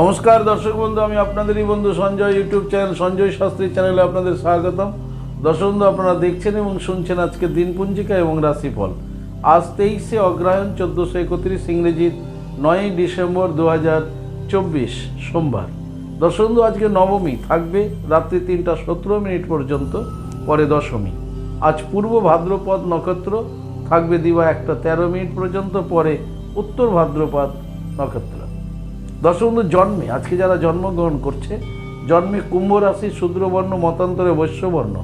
নমস্কার দর্শক বন্ধু, আমি আপনাদেরই বন্ধু সঞ্জয় ইউটিউব চ্যানেল, সঞ্জয় শাস্ত্রী চ্যানেলে আপনাদের স্বাগতম। দর্শক বন্ধু, আপনারা দেখছেন এবং শুনছেন আজকে দিনপঞ্জিকা এবং রাশিফল। আজ তেইশে অগ্রহায়ণ চোদ্দোশো একত্রিশ ইংরেজির নয়ই ডিসেম্বর দু হাজার চব্বিশ সোমবার। দর্শক বন্ধু, আজকে নবমী থাকবে, রাত্রি তিনটা সতেরো মিনিট পর্যন্ত, পরে দশমী। আজ পূর্ব ভাদ্রপদ নক্ষত্র থাকবে দিবা একটা তেরো মিনিট পর্যন্ত, পরে উত্তর ভাদ্রপদ নক্ষত্র। দর্শক জন্মে, আজকে যারা জন্মগ্রহণ করছে, জন্মে কুম্ভ রাশি শূদ্রবর্ণ, মতান্তরে বৈশ্যবর্ণ।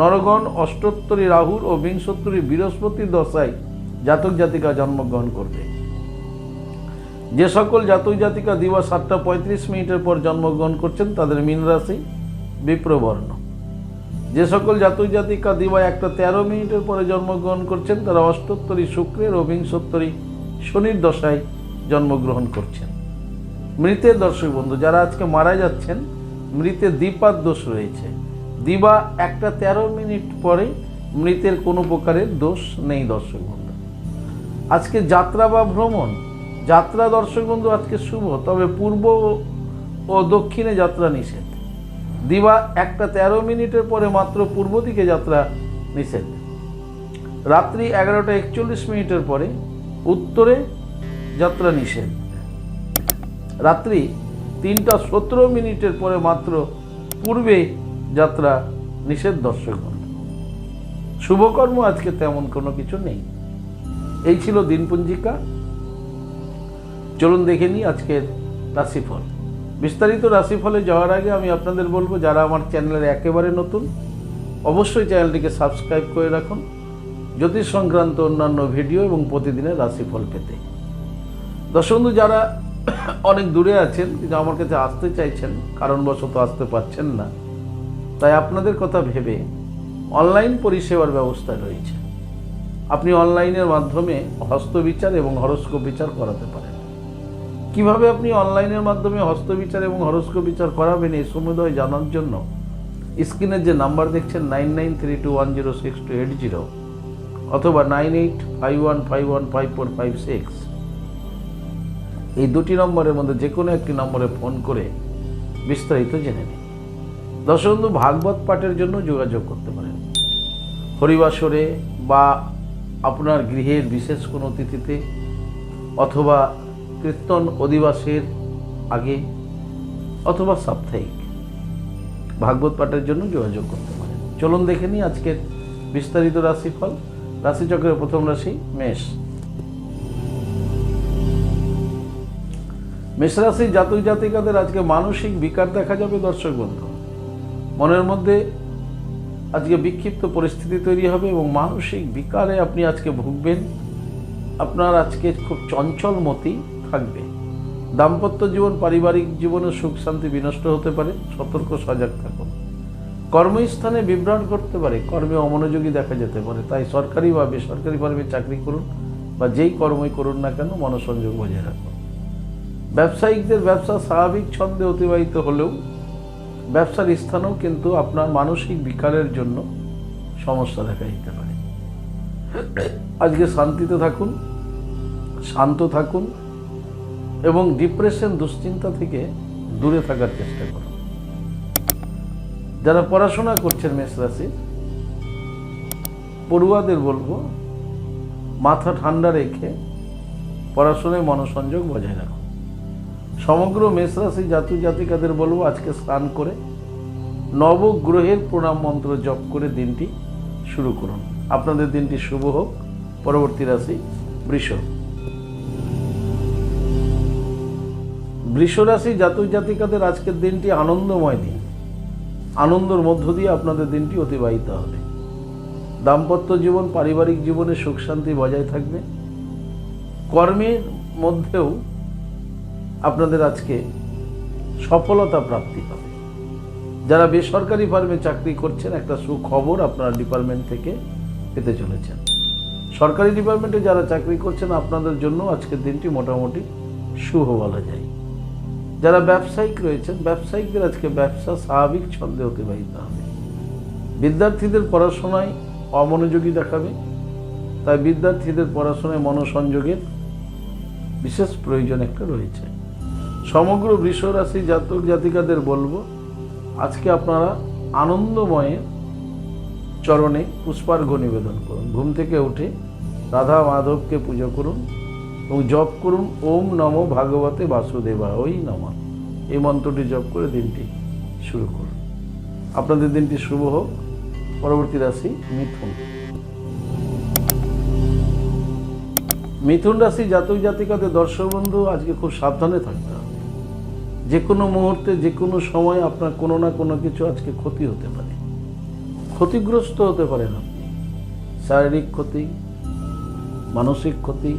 নরগণ, অষ্টোত্তরী রাহুর ও বিংশোত্তরী বৃহস্পতির দশায় জাতক জাতিকা জন্মগ্রহণ করবে। যে সকল জাতক জাতিকা দিবা সাতটা পঁয়ত্রিশ মিনিটের পর জন্মগ্রহণ করছেন, তাদের মীন রাশি, বিপ্রবর্ণ। যে সকল জাতক জাতিকা দিবা একটা তেরো মিনিটের পরে জন্মগ্রহণ করছেন, তারা অষ্টোত্তরী শুক্রের ও বিংশোত্তরী শনির দশায় জন্মগ্রহণ করছেন। মৃতের দর্শক বন্ধু, যারা আজকে মারা যাচ্ছেন মৃতের দ্বিপাদ দোষ রয়েছে। দিবা একটা তেরো মিনিট পরে মৃতের কোনো প্রকারের দোষ নেই দর্শক বন্ধু। আজকে যাত্রা বা ভ্রমণ, যাত্রা দর্শক বন্ধু, আজকে শুভ, তবে পূর্ব ও দক্ষিণে যাত্রা নিষেধ। দিবা একটা তেরো মিনিটের পরে মাত্র পূর্ব দিকে যাত্রা নিষেধ। রাত্রি এগারোটা একচল্লিশ মিনিটের পরে উত্তরে যাত্রা নিষেধ। রাত্রি তিনটা সতেরো মিনিটের পরে মাত্র পূর্বে যাত্রা নিষেধ দর্শক শুভকর্ম আজকে তেমন কোনো কিছু নেই। এই ছিল দিনপঞ্জিকা। চলুন দেখে নিই আজকের রাশিফল। বিস্তারিত রাশিফলে যাওয়ার আগে আমি আপনাদের বলব, যারা আমার চ্যানেলের একেবারে নতুন, অবশ্যই চ্যানেলটিকে সাবস্ক্রাইব করে রাখুন। জ্যোতিষ সংক্রান্ত অন্যান্য ভিডিও এবং প্রতিদিনের রাশিফল পেতে। দর্শক যারা অনেক দূরে আছেন, কিন্তু আমার কাছে আসতে চাইছেন, কারণবশত আসতে পারছেন না। তাই আপনাদের কথা ভেবে অনলাইন পরিষেবার ব্যবস্থা রয়েছে। আপনি অনলাইনের মাধ্যমে হস্তবিচার এবং হরস্কোপ বিচার করাতে পারেন। কীভাবে আপনি অনলাইনের মাধ্যমে হস্তবিচার এবং হরস্কোপ বিচার করাবেন এই সমুদয় জানার জন্য স্ক্রিনের যে নাম্বার দেখছেন nine nine three two one zero six two eight zero অথবা nine eight five one five one five four five six. এই দুটি নম্বরের মধ্যে যে কোনো একটি নম্বরে ফোন করে বিস্তারিত জেনে নিন। দর্শক বন্ধু ভাগবত পাঠের জন্য যোগাযোগ করতে পারেন। হরিবাসরে বা আপনার গৃহের বিশেষ কোনো তিথিতে অথবা কীর্তন অধিবাসের আগে অথবা সাপ্তাহিক ভাগবত পাঠের জন্য যোগাযোগ করতে পারেন। চলুন দেখে নিই আজকের বিস্তারিত রাশিফল। রাশিচক্রের প্রথম রাশি মেষ। মেষরাশির জাতক জাতিকাদের আজকে মানসিক বিকার দেখা যাবে, দর্শক বন্ধু। মনের মধ্যে আজকে বিক্ষিপ্ত পরিস্থিতি তৈরি হবে এবং মানসিক বিকারে আপনি আজকে ভুগবেন। আপনার আজকে খুব চঞ্চল মতি থাকবে। দাম্পত্য জীবন, পারিবারিক জীবনে সুখ, শান্তি বিনষ্ট হতে পারে, সতর্ক, সজাগ থাকুন। কর্মস্থানে বিভ্রাট করতে পারে, কর্মে অমনোযোগী দেখা যেতে পারে। তাই সরকারি বা বেসরকারি ফার্মে চাকরি করুন বা যেই কর্মই করুন না কেন, মনোসংযোগ বজায় রাখুন। ব্যবসায়িকদের ব্যবসা স্বাভাবিক ছন্দে অতিবাহিত হলেও ব্যবসার স্থানেও কিন্তু আপনার মানসিক বিকারের জন্য সমস্যা দেখা দিতে পারে। আজকে শান্তিতে থাকুন, শান্ত থাকুন এবং ডিপ্রেশন দুশ্চিন্তা থেকে দূরে থাকার চেষ্টা করুন। যারা পড়াশোনা করছেন মেষ রাশির পড়ুয়াদের বলব, মাথা ঠান্ডা রেখে পড়াশোনায় মনোসংযোগ বজায় রাখুন। সমগ্র মেষরাশি জাতি জাতিকাদের বলব, আজকে স্নান করে নবগ্রহের প্রণাম মন্ত্র জপ করে দিনটি শুরু করুন। আপনাদের দিনটি শুভ হোক। পরবর্তী রাশি বৃষ। বৃষ রাশি জাতক জাতিকাদের আজকের দিনটি আনন্দময় দিন। আনন্দর মধ্য দিয়ে আপনাদের দিনটি অতিবাহিত হবে। দাম্পত্য জীবন, পারিবারিক জীবনে সুখ শান্তি বজায় থাকবে। কর্মের মধ্যেও আপনাদের আজকে সফলতা প্রাপ্তি হবে। যারা বেসরকারি ফার্মে চাকরি করছেন, একটা সুখবর আপনার ডিপার্টমেন্ট থেকে পেতে চলেছেন। সরকারি ডিপার্টমেন্টে যারা চাকরি করছেন, আপনাদের জন্য আজকের দিনটি মোটামুটি শুভ বলা যায়। যারা ব্যবসায়িক রয়েছেন, ব্যবসায়িকদের আজকে ব্যবসা স্বাভাবিক ছন্দে অতিবাহিত হবে। বিদ্যার্থীদের পড়াশোনায় অমনোযোগী দেখাবে। তাই বিদ্যার্থীদের পড়াশোনায় মনোসংযোগের বিশেষ প্রয়োজন একটা রয়েছে। সমগ্র বৃষ রাশি জাতক জাতিকাদের বলব, আজকে আপনারা আনন্দময়ের চরণে পুষ্পার্ঘ্য নিবেদন করুন। ঘুম থেকে উঠে রাধা মাধবকে পুজো করুন এবং জপ করুন, ওম নম ভাগবতে বাসুদেবা ওই নম। এই মন্ত্রটি জপ করে দিনটি শুরু করুন। আপনাদের দিনটি শুভ হোক। পরবর্তী রাশি মিথুন। মিথুন রাশি জাতক জাতিকাদের দর্শক বন্ধু, আজকে খুব সাবধানে থাকতে হবে। যে কোনো মুহূর্তে যে কোনো সময় আপনার কোনো না কোনো কিছু আজকে ক্ষতি হতে পারে। ক্ষতিগ্রস্ত হতে পারেন আপনি। শারীরিক ক্ষতি, মানসিক ক্ষতি,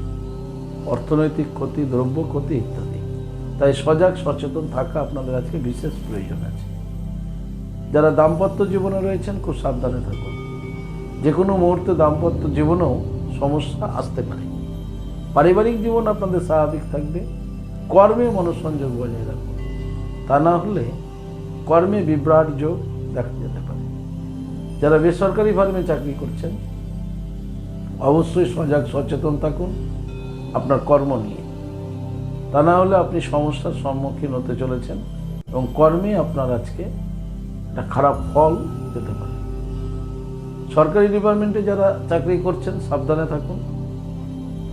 অর্থনৈতিক ক্ষতি, দ্রব্য ক্ষতি ইত্যাদি। তাই সজাগ, সচেতন থাকা আপনাদের আজকে বিশেষ প্রয়োজন আছে। যারা দাম্পত্য জীবনে রয়েছেন, খুব সাবধানে থাকুন। যে কোনো মুহূর্তে দাম্পত্য জীবনেও সমস্যা আসতে পারে। পারিবারিক জীবন আপনাদের স্বাভাবিক থাকবে। কর্মে মনোসংযোগ বজায় রাখুন। তা না হলে কর্মে বিভ্রাট যোগ দেখা যেতে পারে। যারা বেসরকারি ফার্মে চাকরি করছেন, অবশ্যই সজাগ সচেতন থাকুন আপনার কর্ম নিয়ে। তা না হলে আপনি সমস্যার সম্মুখীন হতে চলেছেন এবং কর্মে আপনার আজকে একটা খারাপ ফল পেতে পারে। সরকারি ডিপার্টমেন্টে যারা চাকরি করছেন, সাবধানে থাকুন।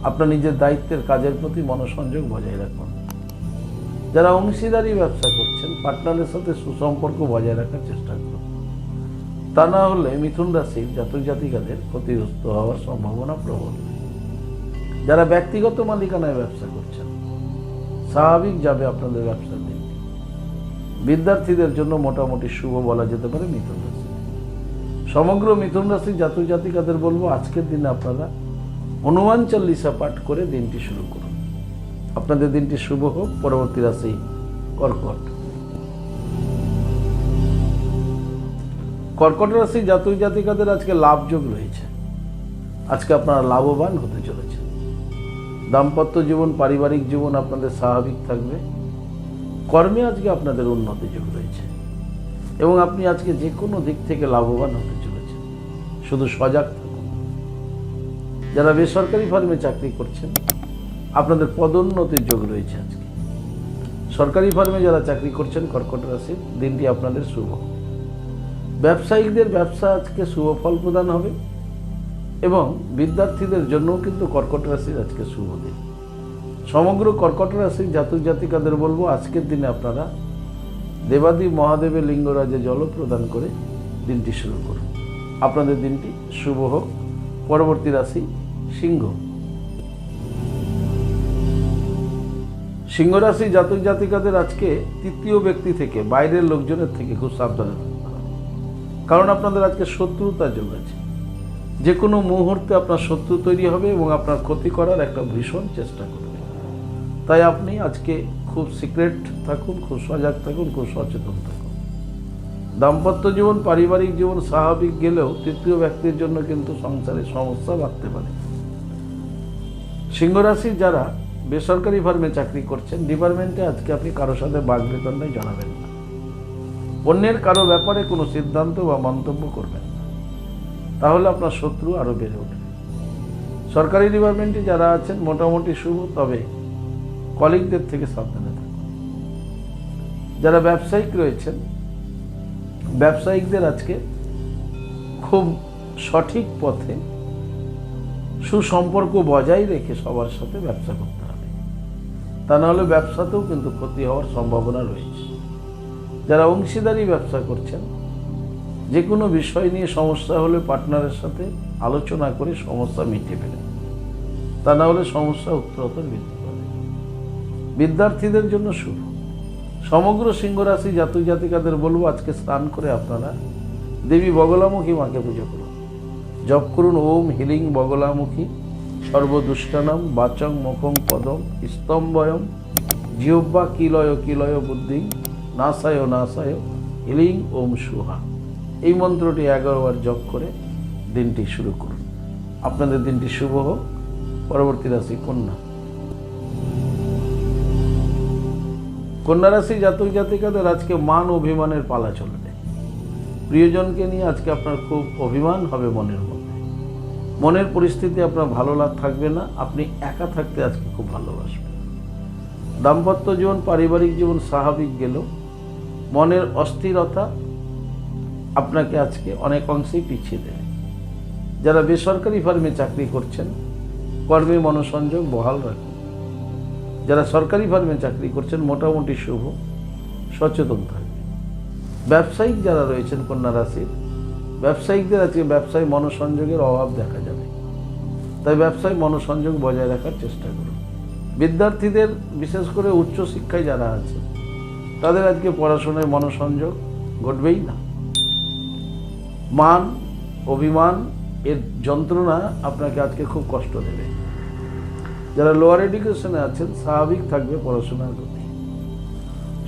আপনার নিজের দায়িত্বের কাজের প্রতি মনোসংযোগ বজায় রাখুন। যারা অংশীদারি ব্যবসা করছেন পার্টনারের সাথে সুসম্পর্ক বজায় রাখার চেষ্টা করুন। তা না হলে মিথুন রাশির জাতক জাতিকাদের ক্ষতিগ্রস্ত হওয়ার সম্ভাবনা প্রবল। যারা ব্যক্তিগত মালিকানায় ব্যবসা করছেন, স্বাভাবিক যাবে আপনাদের ব্যবসার দিন বিদ্যার্থীদের জন্য মোটামুটি শুভ বলা যেতে পারে মিথুন রাশি। সমগ্র মিথুন রাশির জাতক জাতিকাদের বলব, আজকের দিনে আপনারা হনুমান চল্লিশা পাঠ করে দিনটি শুরু করুন। আপনাদের দিনটি শুভ হোক, পরবর্তী রাশি কর্কট। কর্কট রাশি জাতক জাতিকাদের আজকে লাভযোগ রয়েছে। আজকে আপনারা লাভবান হতে চলেছেন। দাম্পত্য জীবন, পারিবারিক জীবন আপনাদের স্বাভাবিক থাকবে। কর্মে আজকে আপনাদের উন্নতি যোগ রয়েছে। এবং আপনি আজকে যে কোনো দিক থেকে লাভবান হতে চলেছেন। শুধু সজাগ থাকুন। যারা বেসরকারি ফার্মে চাকরি করছেন আপনাদের পদোন্নতির যোগ রয়েছে আজকে। সরকারি ফার্মে যারা চাকরি করছেন, কর্কট রাশির দিনটি আপনাদের শুভ। ব্যবসায়িকদের ব্যবসা আজকে শুভ ফল প্রদান হবে এবং বিদ্যার্থীদের জন্যও কিন্তু কর্কট রাশির আজকে শুভ দিন। সমগ্র কর্কট রাশির জাতক জাতিকাদের বলব, আজকের দিনে আপনারা দেবাদি মহাদেবের লিঙ্গরাজে জল প্রদান করে দিনটি শুরু করুন। আপনাদের দিনটি শুভ হোক। পরবর্তী রাশি সিংহ। সিংহ রাশি জাতক জাতিকাদের আজকে তৃতীয় ব্যক্তি থেকে, বাইরের লোকজনের থেকে খুব সাবধানে কারণ আপনাদের আজকে শত্রুতা জমেছে। যে কোনো মুহূর্তে আপনার শত্রু তৈরি হবে এবং আপনার ক্ষতি করার একটা ভীষণ চেষ্টা করবে। তাই আপনি আজকে খুব সিক্রেট থাকুন, খুব সজাগ থাকুন, খুব সচেতন থাকুন। দাম্পত্য জীবন, পারিবারিক জীবন, স্বাভাবিক গেলেও তৃতীয় ব্যক্তির জন্য কিন্তু সংসারে সমস্যা বাড়তে পারে। সিংহরাশির যারা বেসরকারি ফার্মে চাকরি করছেন, ডিপার্টমেন্টে আজকে আপনি কারোর সাথে বাঘ জানাবেন না। অন্যের কারও ব্যাপারে কোনো সিদ্ধান্ত বা মন্তব্য করবেন না। তাহলে আপনার শত্রু আরও বেড়ে উঠবে। সরকারি ডিপার্টমেন্টে যারা আছেন, মোটামুটি শুভ, তবে কলিগদের থেকে সাবধানে থাকুন। যারা ব্যবসায়িক রয়েছেন, ব্যবসায়িকদের আজকে খুব সঠিক পথে সুসম্পর্ক বজায় রেখে সবার সাথে ব্যবসা করতে তা নাহলে ব্যবসাতেও কিন্তু ক্ষতি হওয়ার সম্ভাবনা রয়েছে। যারা অংশীদারি ব্যবসা করছেন, যে কোনো বিষয় নিয়ে সমস্যা হলে পার্টনারের সাথে আলোচনা করে সমস্যা মিটিয়ে ফেলেন। তা না হলে সমস্যা উত্তরোত্তর বৃদ্ধি পাবে। বিদ্যার্থীদের জন্য শুভ। সমগ্র সিংহরাশি জাতক জাতিকাদের বলব, আজকে স্নান করে আপনারা দেবী বগলামুখী মাকে পুজো করুন। জপ করুন, ওম হিলিং বগলামুখী। সর্বদুষ্টানাম বাচং মুখং পদম স্তম্ভয়ম জিহ্বা কিলয় কিলয় বুদ্ধি নাসায় নাসায় হিলিং ওম সুহা। এই মন্ত্রটি এগারো বার জপ করে দিনটি শুরু করুন। আপনাদের দিনটি শুভ হোক। পরবর্তী রাশি কন্যা। কন্যা রাশি জাতক জাতিকাদের আজকে মান অভিমানের পালা চলবে। প্রিয়জনকে নিয়ে আজকে আপনার খুব অভিমান হবে মনের মধ্যে। মনের পরিস্থিতি আপনার ভালো লাগ, থাকবে না, আপনি একা থাকতে আজকে খুব ভালোবাসবেন। দাম্পত্য জীবন, পারিবারিক জীবন স্বাভাবিক গেল। মনের অস্থিরতা আপনাকে আজকে অনেক অংশেই পিছিয়ে দেবে। যারা বেসরকারি ফার্মে চাকরি করছেন, কর্মে মনোসংযোগ বহাল রাখুন। যারা সরকারি ফার্মে চাকরি করছেন, মোটামুটি শুভ, সচেতন থাকবে ব্যবসায়িক যারা রয়েছেন, কন্যা রাশির ব্যবসায়িকদের আজকে ব্যবসায় মনোসংযোগের অভাব দেখা যাবে। তাই ব্যবসায় মনোসংযোগ বজায় রাখার চেষ্টা করুন। বিদ্যার্থীদের, বিশেষ করে উচ্চশিক্ষায় যারা আছে, তাদের আজকে পড়াশোনায় মনোসংযোগ ঘটবেই না। মান, অভিমান, এর যন্ত্রণা আপনাকে আজকে খুব কষ্ট দেবে। যারা লোয়ার এডুকেশনে আছেন, স্বাভাবিক থাকবে পড়াশোনার গতি।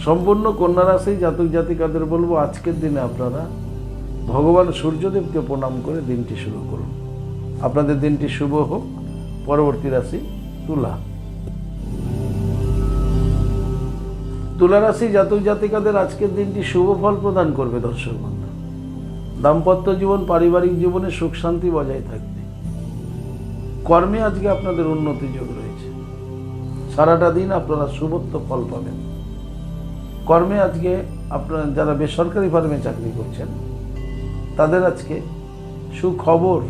সম্পূর্ণ কন্যা রাশি জাতক জাতিকাদের বলব, আজকের দিনে আপনারা ভগবান সূর্যদেবকে প্রণাম করে দিনটি শুরু করুন। আপনাদের দিনটি শুভ হোক। পরবর্তী রাশি তুলা। তুলা রাশি জাতক জাতিকাদের আজকের দিনটি শুভ ফল প্রদান করবে দর্শক বন্ধু। দাম্পত্য জীবন, পারিবারিক জীবনে সুখ শান্তি বজায় থাকবে। কর্মে আজকে আপনাদের উন্নতি যোগ রয়েছে। সারাটা দিন আপনারা শুভত্ব ফল পাবেন। কর্মে আজকে আপনারা যারা বেসরকারি ফার্মে চাকরি করছেন তাদের আজকে সুখবর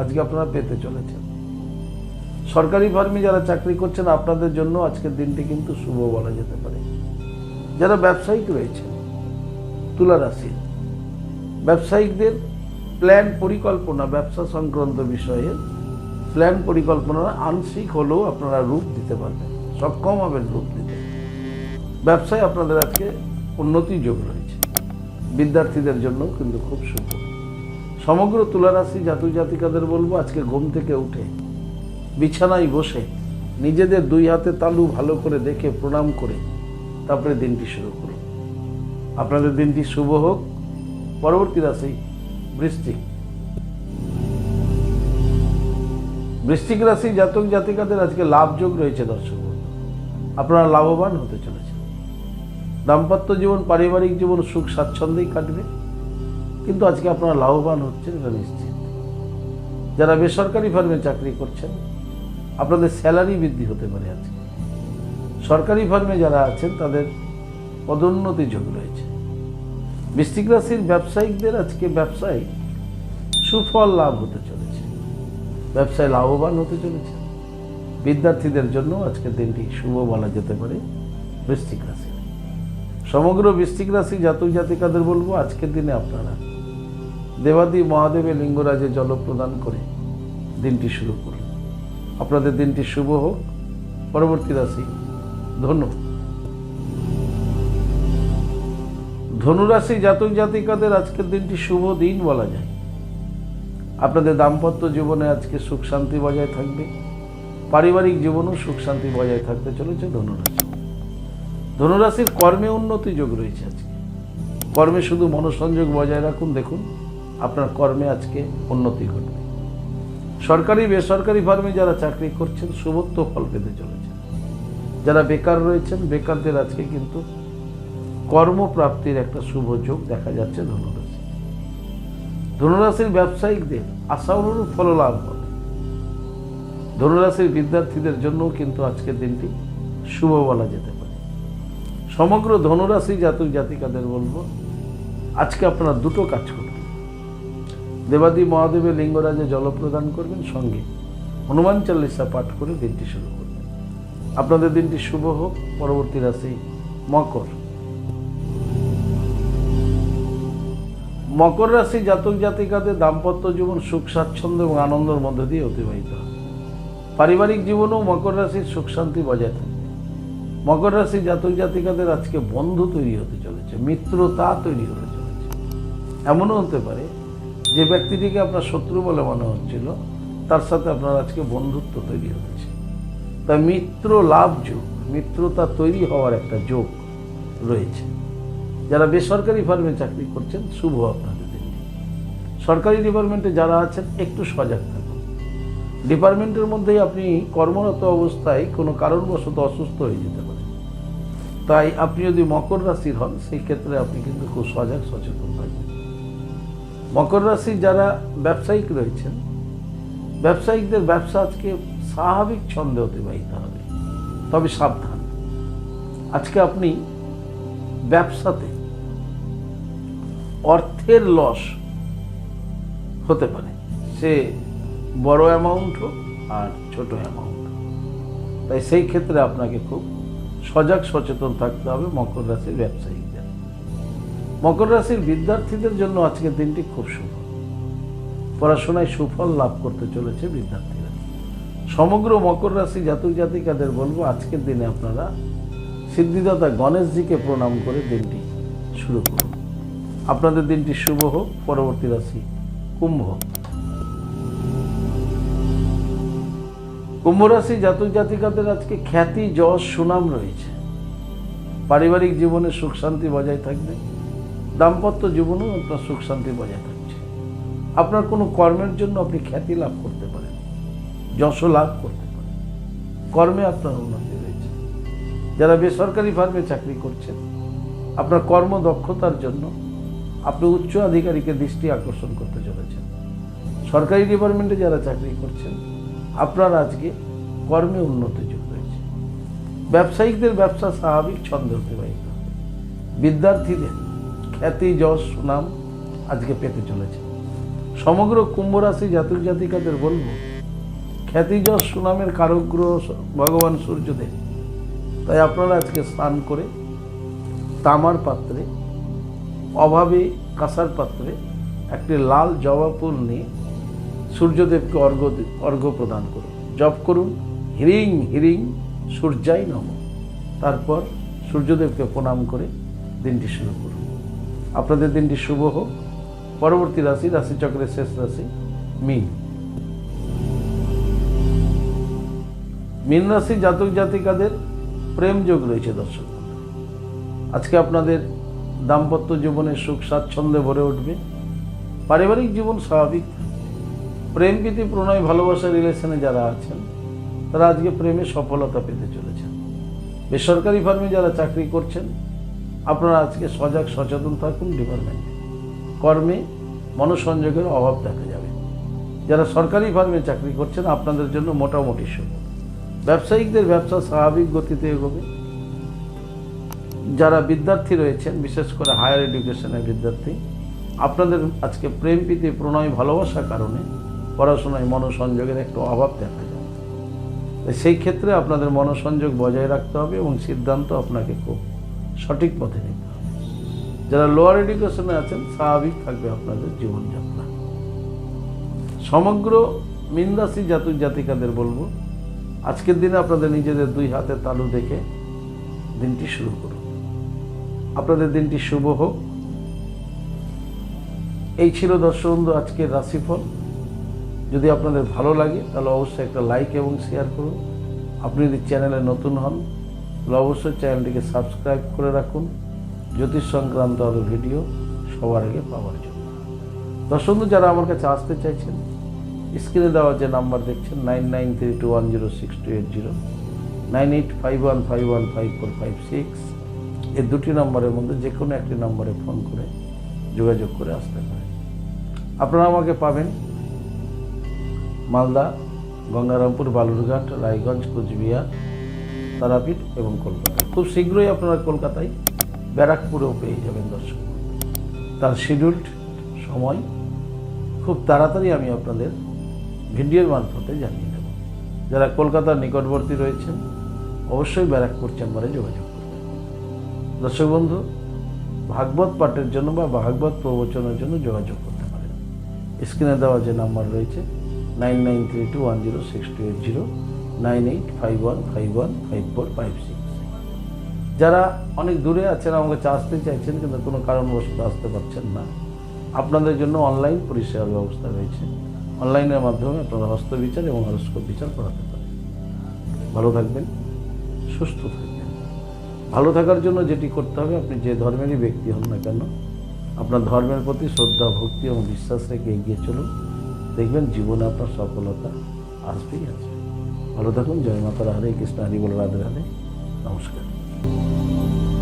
আজকে আপনারা পেতে চলেছেন। সরকারি ফার্মে যারা চাকরি করছেন, আপনাদের জন্য আজকের দিনটি কিন্তু শুভ বলা যেতে পারে। যারা ব্যবসায়িক রয়েছেন তুলা রাশি ব্যবসায়িকদের প্ল্যান পরিকল্পনা, ব্যবসা সংক্রান্ত বিষয়ে প্ল্যান পরিকল্পনা আংশিক হলেও আপনারা রূপ দিতে পারবেন, সক্ষম হবেন রূপ দিতে। ব্যবসায় আপনাদের আজকে উন্নতি যোগ রয়েছে। বিদ্যার্থীদের জন্য কিন্তু খুব শুভ। সমগ্র তুলারাশি জাতক জাতিকাদের বলব, আজকে ঘুম থেকে উঠে, বিছানায় বসে, নিজেদের দুই হাতে তালু ভালো করে দেখে প্রণাম করে, তারপরে দিনটি শুরু করুন। আপনাদের দিনটি শুভ হোক। পরবর্তী রাশি বৃষ্টিক বৃশ্চিক রাশি জাতক জাতিকাদের আজকে লাভযোগ রয়েছে দর্শক আপনারা লাভবান হতে চলেছেন। দাম্পত্য জীবন, পারিবারিক জীবন সুখ, স্বাচ্ছন্দ্যেই কাটবে। কিন্তু আজকে আপনারা লাভবান হচ্ছেন এটা নিশ্চিত। যারা বেসরকারি ফার্মে চাকরি করছেন, আপনাদের স্যালারি বৃদ্ধি হতে পারে আজকে। সরকারি ফার্মে যারা আছেন, তাদের পদোন্নতি যোগ রয়েছে। বৃশ্চিক রাশির ব্যবসায়িকদের আজকে ব্যবসায় সুফল লাভ হতে চলেছে। ব্যবসায় লাভবান হতে চলেছে। বিদ্যার্থীদের জন্য আজকের দিনটি শুভ বলা যেতে পারে বৃশ্চিক রাশি সমগ্র বৃশ্চিক রাশি জাতক জাতিকাদের বলব, আজকের দিনে আপনারা দেবাদি মহাদেবের লিঙ্গরাজে জল প্রদান করে দিনটি শুরু করুন আপনাদের দিনটি শুভ হোক। পরবর্তী রাশি, ধনু। ধনুরাশি জাতক জাতিকাদের আজকের দিনটি শুভ দিন বলা যায়। আপনাদের দাম্পত্য জীবনে আজকে সুখ শান্তি বজায় থাকবে। পারিবারিক জীবনেও সুখ শান্তি বজায় থাকতে চলেছে ধনুরাশি। ধনুরাশির কর্মে উন্নতি যোগ রয়েছে আজকে। কর্মে শুধু মনোসংযোগ বজায় রাখুন, দেখুন। আপনার কর্মে আজকে উন্নতি ঘটবে। সরকারি, বেসরকারি ফার্মে যারা চাকরি করছেন, শুভত্ব ফল পেতে চলেছে যারা বেকার রয়েছেন, বেকারদের আজকে কিন্তু কর্মপ্রাপ্তির একটা শুভ যোগ দেখা যাচ্ছে ধনুরাশি ধনুরাশির ব্যবসায়িকদের আশা অনুরূপ ফল লাভ হবে। ধনুরাশির বিদ্যার্থীদের জন্য কিন্তু আজকের দিনটি শুভ বলা যেতে পারে। সমগ্র ধনুরাশি জাতক জাতিকাদের বলব, আজকে আপনারা দুটো কাজ করবেন দেবাদি মহাদেবের লিঙ্গরাজে জল প্রদান করবেন সঙ্গে হনুমান চাল্লিশা পাঠ করে দিনটি শুরু করবেন। আপনাদের দিনটি শুভ হোক। পরবর্তী রাশি মকর। মকর রাশি জাতক জাতিকাদের দাম্পত্য জীবন সুখ, স্বাচ্ছন্দ্য এবং আনন্দের মধ্য দিয়ে অতিবাহিত হয়। পারিবারিক জীবনেও মকর রাশির সুখ শান্তি বজায় থাকবে মকর রাশি জাতক জাতিকাদের আজকে বন্ধু তৈরি হতে চলেছে, মিত্রতা তৈরি হতে চলেছে। এমনও হতে পারে যে ব্যক্তিটিকে আপনার শত্রু বলে মনে হচ্ছিল, তার সাথে আপনার আজকে বন্ধুত্ব তৈরি হয়েছে। তা মিত্র লাভ যোগ, মিত্রতা তৈরি হওয়ার একটা যোগ রয়েছে। যারা বেসরকারি ফার্মে চাকরি করছেন, শুভ আপনাদের দিনটি সরকারি ডিপার্টমেন্টে যারা আছেন, একটু সজাগ থাকুন। ডিপার্টমেন্টের মধ্যেই আপনি কর্মরত অবস্থায় কোনো কারণবশত অসুস্থ হয়ে যেতে পারেন। তাই আপনি যদি মকর রাশির হন, সেই ক্ষেত্রে আপনি কিন্তু খুব সজাগ, সচেতন থাকবেন। মকর রাশি যারা ব্যবসায়িক রয়েছেন, ব্যবসায়িকদের ব্যবসা আজকে স্বাভাবিক ছন্দে অতিবাহিত হবে, তবে সাবধান। আজকে আপনি ব্যবসাতে অর্থের লস হতে পারে। সে বড় অ্যামাউন্ট হোক আর ছোট অ্যামাউন্ট তাই সেই ক্ষেত্রে আপনাকে খুব সজাগ সচেতন থাকতে হবে মকর রাশির ব্যবসায়ীদের। মকর রাশির বিদ্যার্থীদের জন্য আজকের দিনটি খুব শুভ। পড়াশোনায় সুফল লাভ করতে চলেছে বিদ্যার্থীরা। সমগ্র মকর রাশি জাতক জাতিকাদের বলব, আজকের দিনে আপনারা সিদ্ধিদাতা গণেশজিকে প্রণাম করে দিনটি শুরু করুন। আপনাদের দিনটি শুভ হোক, পরবর্তী রাশি কুম্ভ কুম্ভ রাশি জাতক জাতিকাদের আজকে খ্যাতি, যশ, সুনাম রয়েছে। পারিবারিক জীবনে সুখ, শান্তি বজায় থাকবে। দাম্পত্য জীবনেও আপনার সুখ শান্তি বজায় থাকছে। আপনার কোনো কর্মের জন্য আপনি খ্যাতি লাভ করতে পারেন, যশ লাভ করতে পারেন। কর্মে আপনার উন্নতি রয়েছে যারা বেসরকারি ফার্মে চাকরি করছেন, আপনার কর্মদক্ষতার জন্য আপনি উচ্চ আধিকারিকের দৃষ্টি আকর্ষণ করতে চলেছেন। সরকারি ডিপার্টমেন্টে যারা চাকরি করছেন, আপনার আজকে কর্মে উন্নতি যোগ রয়েছে ব্যবসায়িকদের ব্যবসা স্বাভাবিক ছন্দ অতিবাহিত। বিদ্যার্থীদের খ্যাতি যশ সুনাম আজকে পেতে চলেছে। সমগ্র কুম্ভ রাশি জাতক জাতিকাদের বলব, খ্যাতি, যশ, সুনামের কারকগ্রহ ভগবান সূর্যদেব। তাই আপনারা আজকে স্নান করে তামার পাত্রে, অভাবে কাঁসার পাত্রে একটি লাল জবা ফুল নিয়ে সূর্যদেবকে অর্ঘ অর্ঘ্য প্রদান করুন। জপ করুন, হিরিং হিরিং সূর্যাই নম। তারপর সূর্যদেবকে প্রণাম করে দিনটি শুরু করুন। আপনাদের দিনটি শুভ হোক। পরবর্তী রাশি রাশিচক্রের শেষ রাশি, মিন। মিন রাশি জাতক জাতিকাদের প্রেম যোগ রয়েছে দর্শক। আজকে আপনাদের দাম্পত্য জীবনে সুখ, স্বাচ্ছন্দ্যে ভরে উঠবে। পারিবারিক জীবন স্বাভাবিক। প্রেম প্রীতি, প্রণয়, ভালোবাসা, রিলেশনে যারা আছেন, তারা আজকে প্রেমে সফলতা পেতে চলেছেন। বেসরকারি ফার্মে যারা চাকরি করছেন আপনারা আজকে সজাগ, সচেতন থাকুন ডিপার্টমেন্টে কর্মে মনসংযোগের অভাব দেখা যাবে। যারা সরকারি ফার্মে চাকরি করছেন, আপনাদের জন্য মোটামুটি শুভ ব্যবসায়িকদের ব্যবসা স্বাভাবিক গতিতে এগোবে। যারা বিদ্যার্থী রয়েছেন, বিশেষ করে হায়ার এডুকেশনের বিদ্যার্থী, আপনাদের আজকে প্রেম প্রীতি, প্রণয়, ভালোবাসার কারণে পড়াশোনায় মনোসংযোগের একটু অভাব দেখা যায়। সেই ক্ষেত্রে আপনাদের মনোসংযোগ বজায় রাখতে হবে এবং সিদ্ধান্ত আপনাকে খুব সঠিক পথে নিতে হবে। যারা লোয়ার এডুকেশনে আছেন, স্বাভাবিক থাকবে আপনাদের জীবনযাত্রা। সমগ্র মিন্দাসী জাতক জাতিকাদের বলব, আজকের দিনে আপনাদের নিজেদের দুই হাতে তালু দেখে দিনটি শুরু করুন। আপনাদের দিনটি শুভ হোক। এই ছিল দর্শক বন্ধু আজকের রাশিফল। যদি আপনাদের ভালো লাগে, তাহলে অবশ্যই একটা লাইক এবং শেয়ার করুন। আপনি যদি চ্যানেলে নতুন হন তাহলে অবশ্যই চ্যানেলটিকে সাবস্ক্রাইব করে রাখুন। জ্যোতিষ সংক্রান্ত আরও ভিডিও সবার আগে পাওয়ার জন্য। দর্শক, যারা আমার কাছে আসতে চাইছেন, স্ক্রিনে দেওয়া যে নাম্বার দেখছেন, nine nine three two one zero six two eight zero, nine eight five one five one five four five six. এই দুটি নম্বরের মধ্যে যে কোনো একটি নম্বরে ফোন করে যোগাযোগ করে আসতে পারেন। আপনারা আমাকে পাবেন মালদা, গঙ্গারামপুর, বালুরঘাট, রায়গঞ্জ, কুচবিহার তারাপীঠ এবং কলকাতা। খুব শীঘ্রই আপনারা কলকাতায় ব্যারাকপুরেও পেয়ে যাবেন দর্শক। তার শিডিউলড সময় খুব তাড়াতাড়ি আমি আপনাদের ভিডিওর মারফতে জানিয়ে দেব। যারা কলকাতার নিকটবর্তী রয়েছেন, অবশ্যই ব্যারাকপুর চেম্বারে যোগাযোগ করবেন দর্শক বন্ধু, ভাগবত পাঠের জন্য বা ভাগবত প্রবচনের জন্য যোগাযোগ করতে পারেন। স্ক্রিনে দেওয়া যে নাম্বার রয়েছে nine nine three two one zero six two eight zero nine eight five one five one five four five six যারা অনেক দূরে আছেন, আমাকে আসতে চাইছেন, কিন্তু কোনো কারণবশত আসতে পারছেন না। আপনাদের জন্য অনলাইন পরিষেবার ব্যবস্থা রয়েছে। অনলাইনের মাধ্যমে আপনারা হস্তবিচার এবং হরস্কোপ বিচার করাতে পারেন। ভালো থাকবেন, সুস্থ থাকবেন। ভালো থাকার জন্য যেটি করতে হবে, আপনি যে ধর্মেরই ব্যক্তি হন না কেন, আপনার ধর্মের প্রতি শ্রদ্ধা, ভক্তি এবং বিশ্বাস রেখে এগিয়ে চলুন। দেখবেন জীবনে আপনার সফলতা আসবেই আসবে। ভালো থাকুন, জয় মাতা হরে কৃষ্ণ, হরি বল, রাধে রাধে, নমস্কার।